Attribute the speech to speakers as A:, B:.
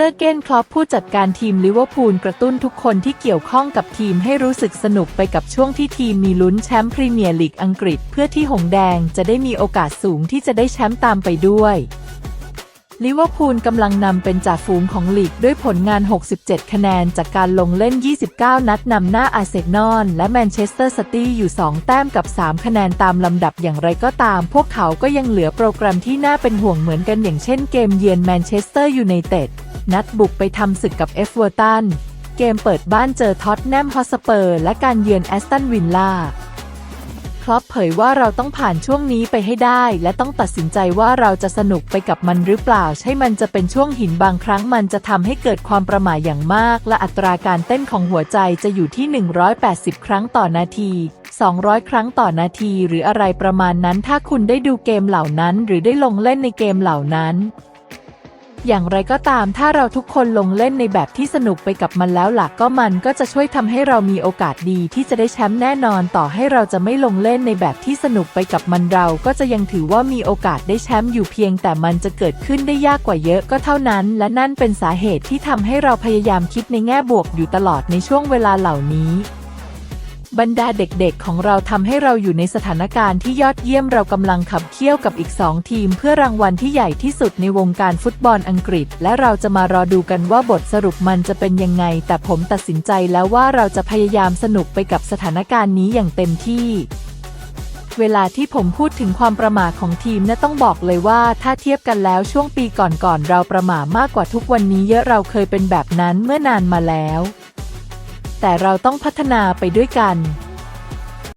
A: เจอร์เกนคลอปผู้จัดการทีมลิเวอร์พูลกระตุ้นทุกคนที่เกี่ยวข้องกับทีมให้รู้สึกสนุกไปกับช่วงที่ทีมมีลุ้นแชมป์พรีเมียร์ลีกอังกฤษ เพื่อที่หงแดงจะได้มีโอกาสสูงที่จะได้แชมป์ตามไปด้วยลิเวอร์พูลกำลังนำเป็นจ่าฝูงของลีกด้วยผลงาน 67 คะแนนจากการลงเล่น 29 นัดนำหน้าอาร์เซนอลและแมนเชสเตอร์ซิตี้อยู่ 2 แต้มกับ 3 คะแนนตามลำดับอย่างไรก็ตาม พวกเขาก็ยังเหลือโปรแกรมที่น่าเป็นห่วงเหมือนกันอย่างเช่นเกมเยือนแมนเชสเตอร์ยูไนเต็ด นัดบุกไปทำศึกกับเอฟเวอร์ตัน เกมเปิดบ้านเจอท็อตแนมฮอสเปอร์และการเยือนแอสตันวิลล่า คลอปเผยว่าเราต้องผ่านช่วงนี้ไปให้ได้ และต้องตัดสินใจว่าเราจะสนุกไปกับมันหรือเปล่า ใช่มันจะเป็นช่วงหินบางครั้งมันจะทำให้เกิดความประหม่าอย่างมาก และอัตราการเต้นของหัวใจจะอยู่ที่ 180 ครั้งต่อนาที 200 ครั้งต่อนาที หรืออะไรประมาณนั้น ถ้าคุณได้ดูเกมเหล่านั้น หรือได้ลงเล่นในเกมเหล่านั้น อย่างไรก็ตามถ้าเราทุกคนลงเล่นในแบบที่สนุกไปกับมันแล้วหลักก็มันก็จะช่วยทำให้เรามีโอกาสดีที่จะได้แชมป์แน่นอนต่อให้เราจะไม่ลงเล่นในแบบที่สนุกไปกับมันเรา ก็จะยังถือว่ามีโอกาสได้แชมป์อยู่เพียง แต่มันจะเกิดขึ้นได้ยากกว่าเยอะก็เท่านั้น และนั่นเป็นสาเหตุที่ทำให้เราพยายามคิดในแง่บวกอยู่ตลอดในช่วงเวลาเหล่านี้ บรรดาเด็กๆ ของเราทำให้เราอยู่ในสถานการณ์ที่ยอดเยี่ยมเรากำลังขับเคี่ยวกับอีกสองทีม เพื่อรางวัลที่ใหญ่ที่สุดในวงการฟุตบอลอังกฤษ และเราจะมารอดูกันว่าบทสรุปมันจะเป็นยังไง แต่ผมตัดสินใจแล้วว่าเราจะพยายามสนุกไปกับสถานการณ์นี้อย่างเต็มที่เวลาที่ผมพูดถึงความประหม่าของทีมนะต้องบอกเลยว่าถ้าเทียบกันแล้วช่วงปีก่อนๆเราประหม่ามากกว่าทุกวันนี้เยอะเราเคยเป็นแบบนั้นเมื่อนานมาแล้ว แต่เราต้องพัฒนาไปด้วยกัน